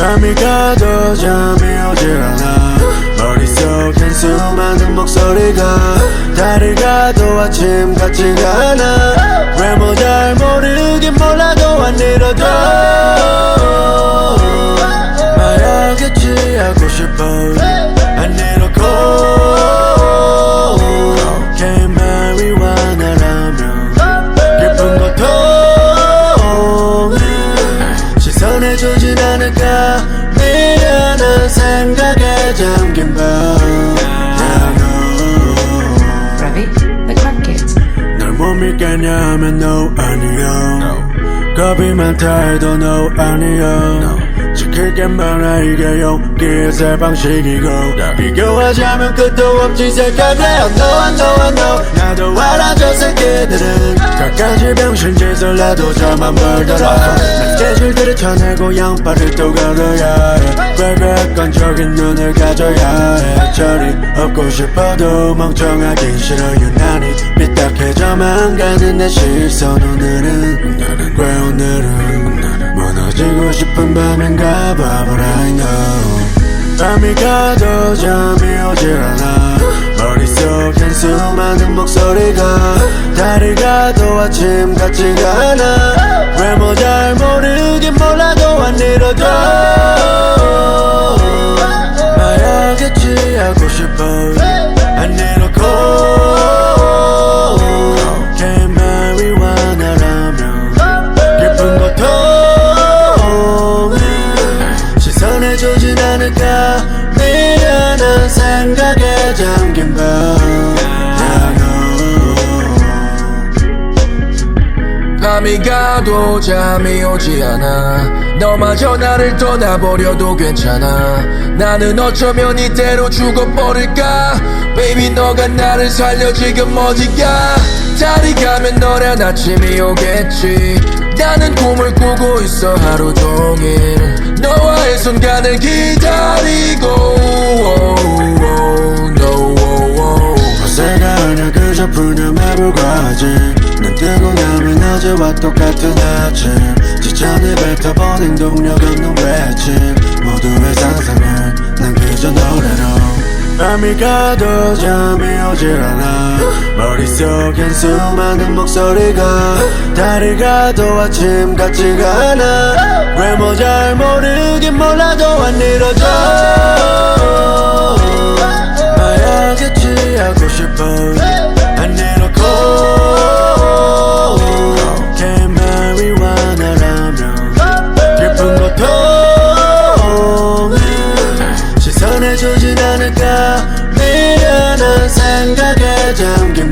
밤이 가도 잠이 오질 않아. 머릿속엔 수많은 목소리가 달이 가도 아침 같지가 않아. 왜뭐 잘 모르긴 몰라도 안 이뤄져 말하겠지 하고 싶어. 안 시선에 주진 crack kids. 널못 믿겠냐 하면 no 아니야 겁이 많다 해도 no 아니야 지킬 게 많아 이게 용기의 새 방식이고. 비교하자면 끝도 없지 know I know I know 나도 알아 저 새끼들은. 갖가지 병신 짓을 해도 저만 멀더라. 난 스케줄들을 쳐내고 양파를 또 걸어야 해. 꾀꾀건적인 눈을 가져야 해. 저리 없고 싶어도 멍청하긴 싫어 유난히 삐딱해져만 가는 내 시선 오늘은. 왜 오늘은 무너지고 싶은 밤인가 봐 But I know 밤이 가도 잠이 오질 않아 수많은 목소리가 달이 가도 아침 같지가 않아. 왜뭐 잘 모르긴 몰라도 안 이뤄져 말하겠지 하고 싶어 밤이 가도 잠이 오지 않아. 너마저 나를 떠나버려도 괜찮아. 나는 어쩌면 이대로 죽어버릴까? Baby 너가 나를 살려 지금 어디가? 달이 가면 너란 아침이 오겠지. 나는 꿈을 꾸고 있어 하루 종일. 너와의 순간을 기다리고 어제와 똑같은 아침. 지천을 뱉어본 행동력 없는 외침. 모두의 상상을 난 그저 노래로. 밤이 가도 잠이 오질 않아. 머릿속엔 수많은 목소리가 달이 가도 아침 같지가 않아. 왜 뭐 잘 모르긴 몰라도 안 이뤄져 jam, give